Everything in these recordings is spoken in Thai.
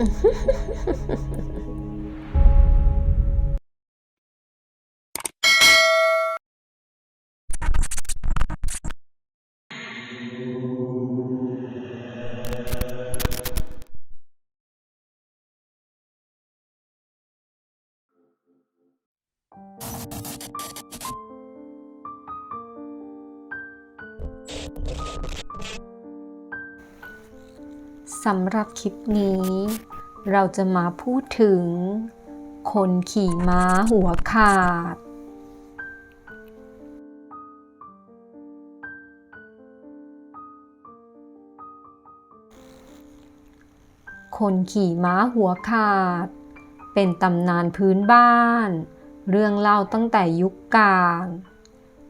you สำหรับคลิปนี้ เราจะมาพูดถึง คนขี่ม้าหัวขาด คนขี่ม้าหัวขาด เป็นตำนานพื้นบ้าน เรื่องเล่าตั้งแต่ยุคกลาง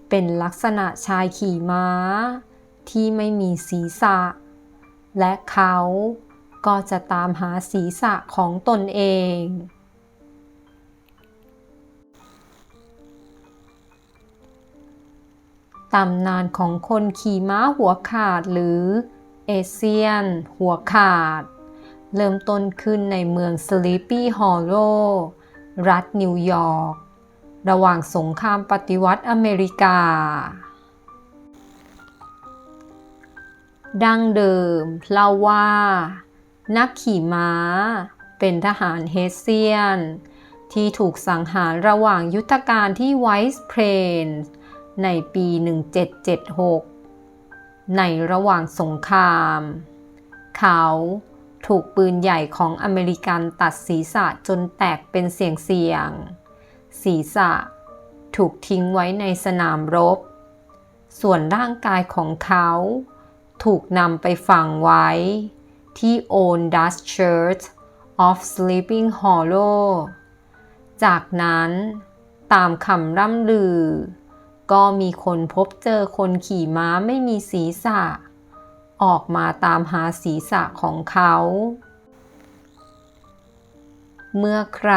เป็นลักษณะชายขี่ม้า ที่ไม่มีศีรษะ และเขาก็จะตามหาศีรษะของตนเอง ตำนานของคนขี่ม้าหัวขาดหรือเอเซียน หัวขาด เริ่มต้นขึ้นในเมือง Sleepy Hollow รัฐนิวยอร์ก ระหว่างสงครามปฏิวัติอเมริกา ดั้งเดิมเล่าว่า นักขี่ม้า เป็นทหารเฮเซียน ที่ถูกสังหารระหว่างยุทธการที่ไวส์เพลนในปี 1776 ในระหว่างสงคราม เขาถูกปืนใหญ่ของอเมริกันตัดศีรษะจนแตกเป็นเสียงเสียง ศีรษะถูกทิ้งไว้ในสนามรบ ส่วนร่างกายของเขา ถูกนำไปฝังไว้ที่ Old Dutch Church of Sleeping Hollow จากนั้นตามคำร่ำลือ ก็มีคนพบเจอคนขี่ม้าไม่มีศีรษะ ออกมาตามหาศีรษะของเขา เมื่อใคร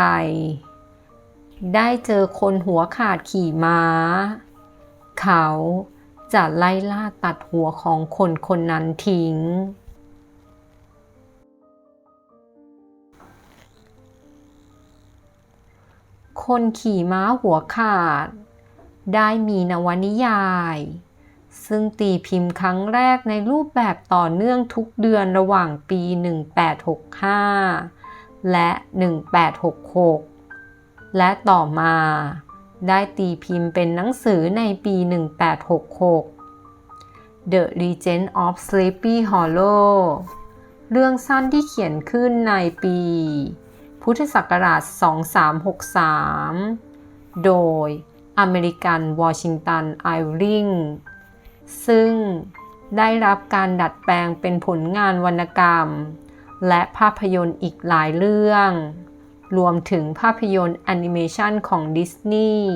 ได้เจอคนหัวขาดขี่ม้า เขา จะไล่ล่าตัดหัวของคนคนนั้นทิ้ง คนขี่ม้าหัวขาด ได้มีนวนิยาย ซึ่งตีพิมพ์ครั้งแรกในรูปแบบต่อเนื่องทุกเดือนระหว่างปี 1865 และ 1866 และต่อมา ได้ตีพิมพ์เป็นหนังสือในปี 1866 The Legend of Sleepy Hollow เรื่องสั้นที่เขียนขึ้นในปี พุทธศักราช 2363 โดยอเมริกันวอชิงตันไอริงซึ่งได้รับการดัดแปลงเป็นผลงานวรรณกรรม และภาพยนตร์อีกหลายเรื่อง รวมถึงภาพยนตร์แอนิเมชันของดิสนีย์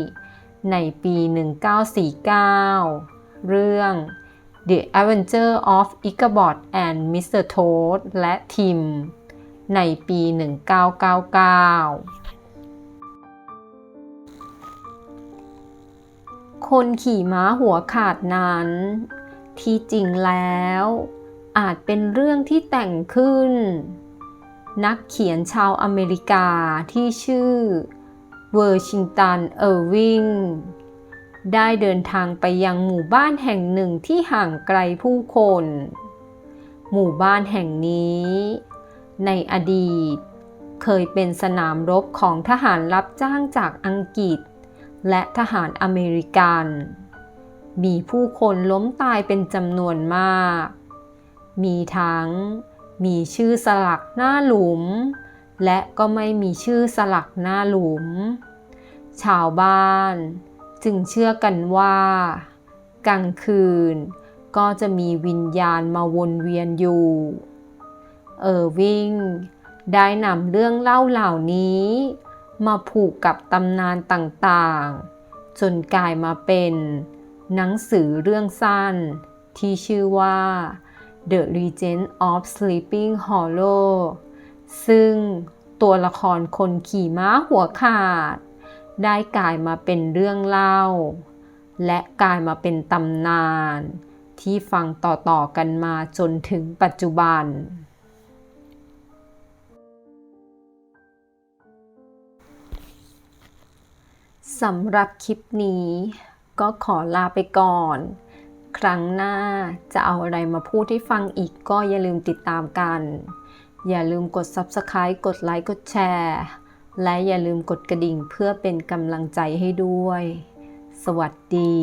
ในปี 1949 เรื่อง The Adventure of Ichabod and Mr. Toad และ Tim ในปี 1999 คนขี่ม้าหัวขาดนั้น ที่จริงแล้ว อาจเป็นเรื่องที่แต่งขึ้น นักเขียนชาวอเมริกาที่ชื่อเวอร์ชิงตัน เออร์วิง ได้เดินทางไปยังหมู่บ้านแห่งหนึ่งที่ห่างไกลผู้คน หมู่บ้านแห่งนี้ ในอดีต เคยเป็นสนามรบของทหารรับจ้างจากอังกฤษ และทหารอเมริกัน มีผู้คนล้มตายเป็นจำนวนมาก มีทั้ง มีชื่อสลักหน้าหลุม และก็ไม่มีชื่อสลักหน้าหลุม ชาวบ้านจึงเชื่อกันว่า กลางคืนก็จะมีวิญญาณมาวนเวียนอยู่ เออร์วิงได้นำเรื่องเล่าเหล่านี้ มาผูกกับตำนานต่างๆ จนกลายมาเป็น หนังสือเรื่องสั้นที่ชื่อว่า The Regent of Sleeping Hollow ซึ่งตัวละครคนขี่ม้าหัวขาด ได้กลายมาเป็นเรื่องเล่า และกลายมาเป็นตำนาน ที่ฟังต่อๆกันมาจนถึงปัจจุบัน สำหรับคลิปนี้ก็ขอลาไปก่อน รั้งหน้าจะเอาอะไรมาพูดให้ฟังอีกก็อย่าลืมติดตามกัน อย่าลืมกด Subscribe กดไลค์กดแชร์และอย่าลืมกดกระดิ่งเพื่อเป็นกำลังใจให้ด้วย สวัสดี